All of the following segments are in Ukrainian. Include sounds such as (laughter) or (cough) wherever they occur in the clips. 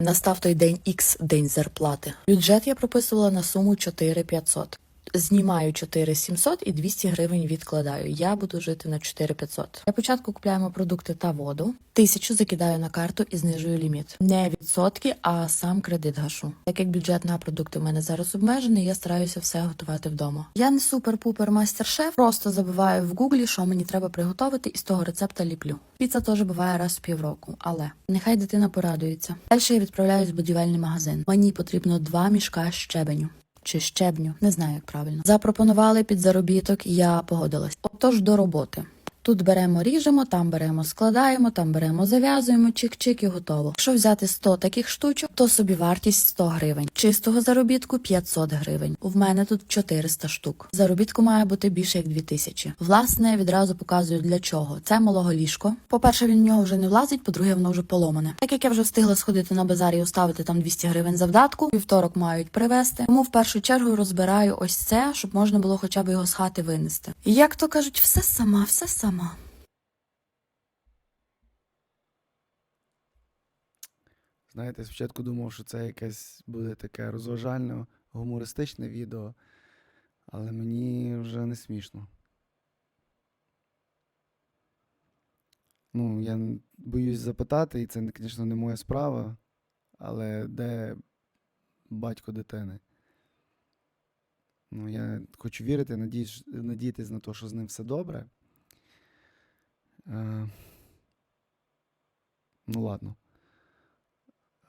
Настав той день X, день зарплати. Бюджет я прописувала на суму 4500. Знімаю 4700 і 200 гривень відкладаю. Я буду жити на 4500. Для початку купляємо продукти та воду. Тисячу закидаю на карту і знижую ліміт. Не відсотки, а сам кредит гашу. Так як бюджет на продукти в мене зараз обмежений, я стараюся все готувати вдома. Я не супер-пупер мастер-шеф, просто забиваю в гуглі, що мені треба приготувати, і з того рецепта ліплю. Піца теж буває раз в півроку, але нехай дитина порадується. Далі я відправляюсь в будівельний магазин. Мені потрібно два мішка щебеню. Чи щебню, не знаю, як правильно. Запропонували під заробіток, я погодилась. Отож до роботи. Тут беремо, ріжемо, там беремо, складаємо, там беремо, зав'язуємо, чик-чик і готово. Якщо взяти 100 таких штучок, то собі вартість 100 гривень. Чистого заробітку 500 гривень. У мене тут 400 штук. Заробітку має бути більше як 2000. Власне, відразу показую для чого. Це малого ліжко. По-перше, він в нього вже не влазить, по-друге, воно вже поломане. Так як я вже встигла сходити на базар і оставити там 200 гривень завдатку, вівторок мають привезти. Тому в першу чергу розбираю ось це, щоб можна було хоча б його з хати винести. Як то кажуть, все сама, все сама. Знаєте, спочатку думав, що це якесь буде таке розважально гумористичне відео, але мені вже не смішно. Ну, я боюсь запитати, і це, звісно, не моя справа, але де батько дитини? Ну, я хочу вірити, надіюсь, надіятись на те, що з ним все добре. Е, ну, ладно.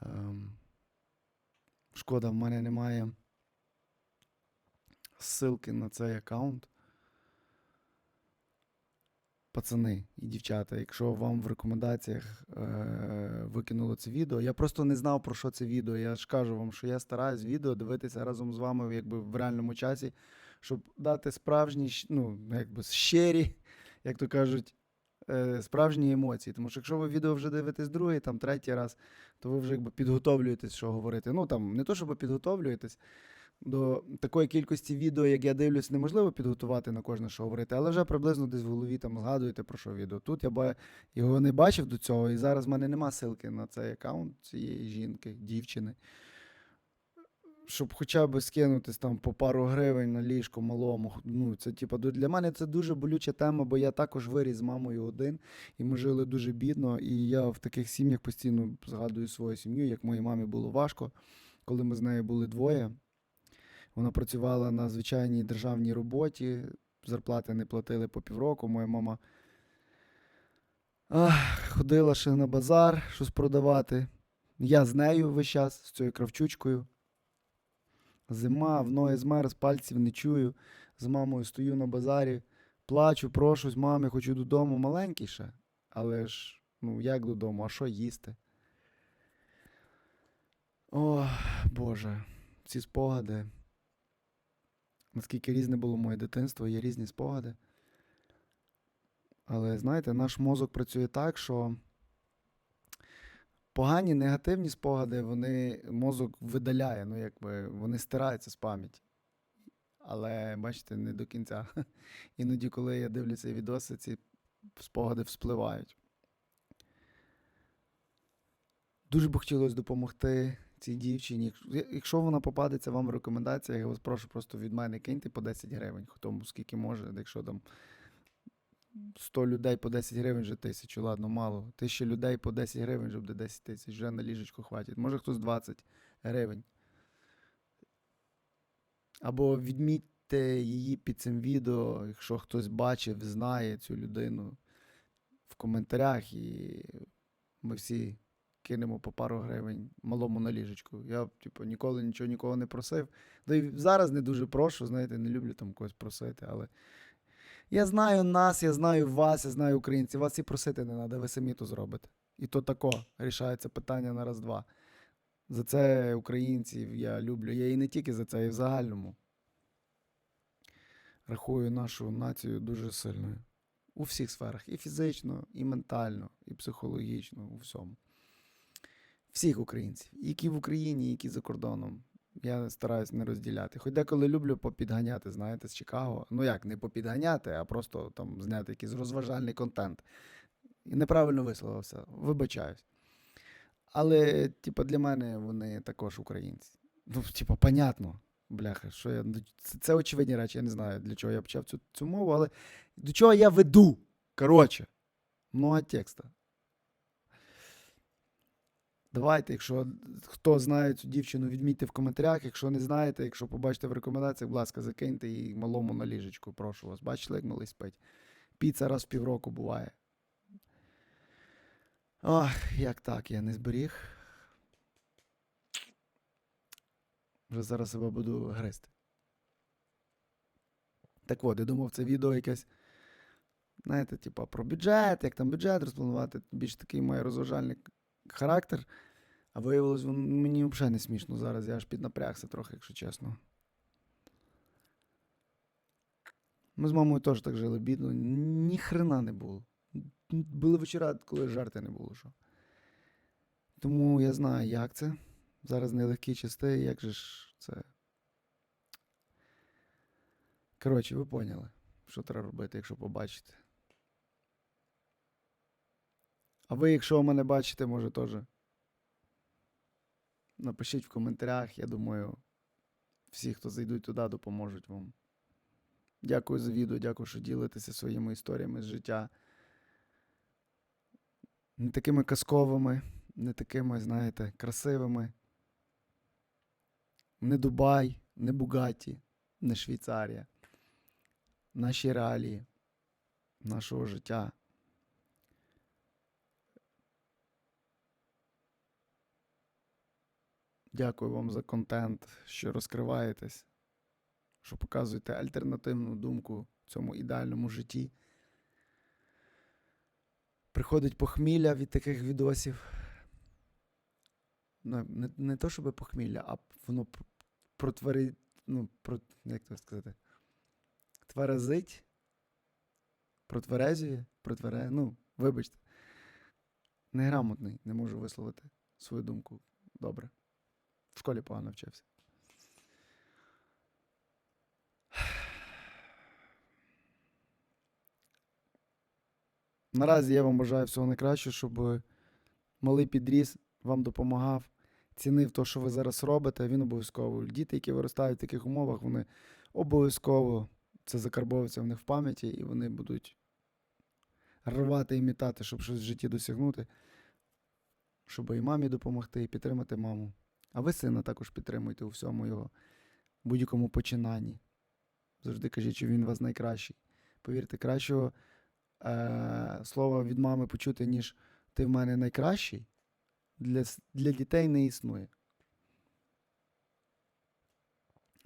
Ем, шкода, в мене немає ссылки на цей аккаунт. Пацани і дівчата, якщо вам в рекомендаціях е- викинуло це відео, я просто не знав про що це відео. Я ж кажу вам, що я стараюсь відео дивитися разом з вами якби в реальному часі, щоб дати справжні, ну, якби щирі, як то кажуть, е- справжні емоції. Тому що якщо ви відео вже дивитесь другий, там третій раз, то ви вже якби підготовлюєтесь, що говорити. Ну там не то, щоб підготовлюєтесь. До такої кількості відео, як я дивлюсь, неможливо підготувати на кожне, що говорити, але вже приблизно десь в голові там згадуєте про що відео. Тут я його не бачив до цього, і зараз в мене нема ссылки на цей аккаунт цієї жінки, дівчини. Щоб хоча б скинутись там по пару гривень на ліжко малому. Ну, це типу, для мене це дуже болюча тема, бо я також виріс з мамою один, і ми жили дуже бідно. І я в таких сім'ях постійно згадую свою сім'ю, як моїй мамі було важко, коли ми з нею були двоє. Вона працювала на звичайній державній роботі, зарплати не платили по півроку. Моя мама ах, ходила ще на базар, щось продавати. Я з нею весь час, з цією кравчучкою. Зима, в ноги змерз, пальців не чую. З мамою стою на базарі, плачу, прошусь, мами, хочу додому. Маленький ще. Але ж, ну як додому, а що їсти? О, Боже, ці спогади. Наскільки різне було моє дитинство, є різні спогади. Але знаєте, наш мозок працює так, що погані негативні спогади, вони мозок видаляє, ну якби вони стираються з пам'яті. Але бачите, не до кінця. (laughs) Іноді, коли я дивлюся відоси, ці спогади вспливають. Дуже б хотілося допомогти цій дівчині. Якщо- вона попадеться вам в рекомендаціях, я вас прошу просто від мене киньте по 10 гривень, хто скільки може, якщо там 100 людей по 10 гривень вже тисячу, ладно, мало. Тисяча людей по 10 гривень вже буде 10 тисяч, вже на ліжечку хватить. Може хтось 20 гривень. Або відмітьте її під цим відео, якщо хтось бачив, знає цю людину в коментарях, і ми всі кинемо по пару гривень малому на ліжечку. Я, типу, ніколи нічого нікого не просив. Да і зараз не дуже прошу, знаєте, не люблю там когось просити, але я знаю нас, я знаю вас, я знаю українців. Вас і просити не треба, ви самі то зробите. І то тако рішається питання на раз-два. За це українців я люблю. Я і не тільки за це, і в загальному. Рахую нашу націю дуже сильною. У всіх сферах. І фізично, і ментально, і психологічно, у всьому. Всіх українців, які в Україні, які за кордоном. Я стараюсь не розділяти. Хоч деколи люблю попідганяти, знаєте, з Чикаго. Ну як, не попідганяти, а просто там зняти якийсь розважальний контент. І неправильно висловився. Вибачаюсь. Але, типа, для мене вони також українці. Ну, типа, понятно. Бляха, що я. ну, Це, це очевидні речі, я не знаю, для чого я почав цю, цю мову, але до чого я веду. Коротше, много текста. Давайте, якщо хто знає цю дівчину, відмітьте в коментарях. Якщо не знаєте, якщо побачите в рекомендаціях, будь ласка, закиньте її малому на ліжечку, прошу вас. Бачили, як малий спить? Піца раз в півроку буває. Ох, як так, я не зберіг. Вже зараз себе буду гризти. Так от, я думав, це відео якесь, знаєте, типа про бюджет, як там бюджет розпланувати, більш такий має розважальний характер. А виявилось, мені взагалі не смішно зараз, я аж піднапрягся трохи, якщо чесно. Ми з мамою теж так жили бідно, ні хрена не було. Були вечора, коли жарти не було. Що. Тому я знаю, як це. Зараз нелегкі часи, як же ж це. Коротше, ви поняли, що треба робити, якщо побачите. А ви, якщо мене бачите, може теж. Напишіть в коментарях, я думаю, всі, хто зайдуть туди, допоможуть вам. Дякую за відео, дякую, що ділитеся своїми історіями з життя. Не такими казковими, не такими, знаєте, красивими. Не Дубай, не Бугаті, не Швейцарія. Наші реалії нашого життя. Дякую вам за контент, що розкриваєтесь, що показуєте альтернативну думку в цьому ідеальному житті. Приходить похмілля від таких відосів. Ну, не, не то, щоб похмілля, а воно пр- протвори, ну, про, як це сказати? Тверезить. Протверезює, протвере, ну, вибачте. Неграмотний, не можу висловити свою думку добре. В школі погано вчився. Наразі я вам бажаю всього найкращого, щоб малий підріс, вам допомагав, цінив те, що ви зараз робите. Він обов'язково. Діти, які виростають в таких умовах, вони обов'язково це закарбовується в них в пам'яті, і вони будуть рвати і мітати, щоб щось в житті досягнути, щоб і мамі допомогти, і підтримати маму. А ви сина також підтримуйте у всьому його будь-якому починанні. Завжди кажіть, що він у вас найкращий. Повірте, кращого е- слова від мами почути, ніж ти в мене найкращий, для, для дітей не існує.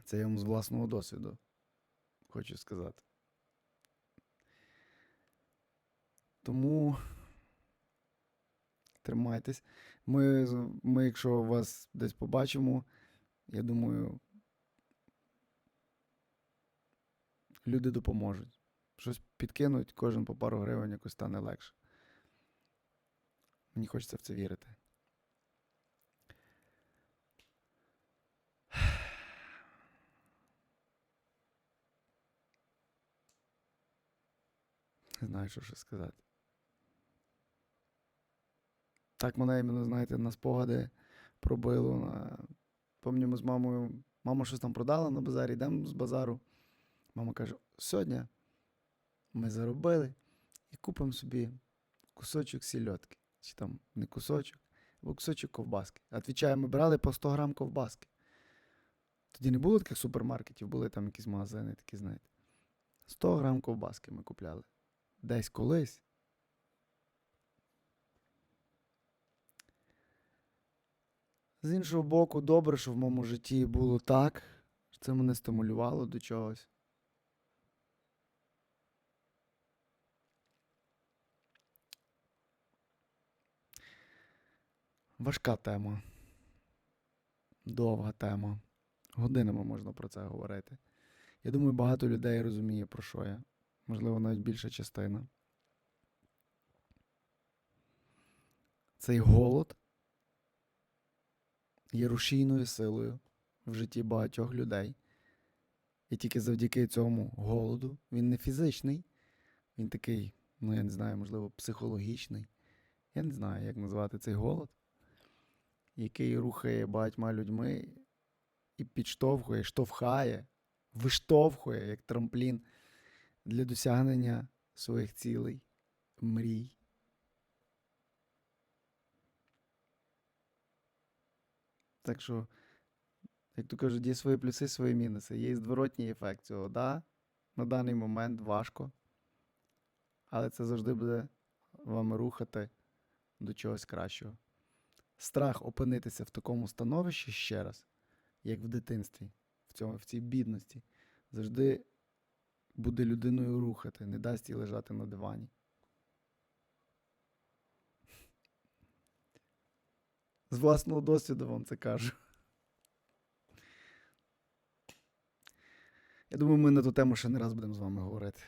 Це я вам з власного досвіду хочу сказати. Тому тримайтесь. Ми, ми, якщо вас десь побачимо, я думаю, люди допоможуть. Щось підкинуть, кожен по пару гривень якось стане легше. Мені хочеться в це вірити. (sighs) Не знаю, що ще сказати. Так мене іменно, знаєте, на спогади пробило. На... Пам'ятаю, ми з мамою. Мама щось там продала на базарі, йдемо з базару. Мама каже: сьогодні ми заробили і купимо собі кусочок сільотки. Чи там не кусочок, або кусочок ковбаски. Отвічаю, ми брали по 100 грам ковбаски. Тоді не було таких супермаркетів, були там якісь магазини, такі, знаєте. 100 грам ковбаски ми купляли. Десь колись. З іншого боку, добре, що в моєму житті було так, що це мене стимулювало до чогось. Важка тема. Довга тема. Годинами можна про це говорити. Я думаю, багато людей розуміє, про що я. Можливо, навіть більша частина. Цей голод є рушійною силою в житті багатьох людей. І тільки завдяки цьому голоду він не фізичний, він такий, ну я не знаю, можливо, психологічний. Я не знаю, як назвати цей голод. який рухає багатьма людьми і підштовхує, штовхає, виштовхує як трамплін для досягнення своїх цілей, мрій. Так що, як то кажуть, є свої плюси, свої мінуси. Є і зворотній ефект цього. Да, на даний момент важко, але це завжди буде вами рухати до чогось кращого. Страх опинитися в такому становищі ще раз, як в дитинстві, в, цьому, в цій бідності, завжди буде людиною рухати, не дасть їй лежати на дивані. З власного досвіду вам це кажу. Я думаю, ми на ту тему ще не раз будемо з вами говорити.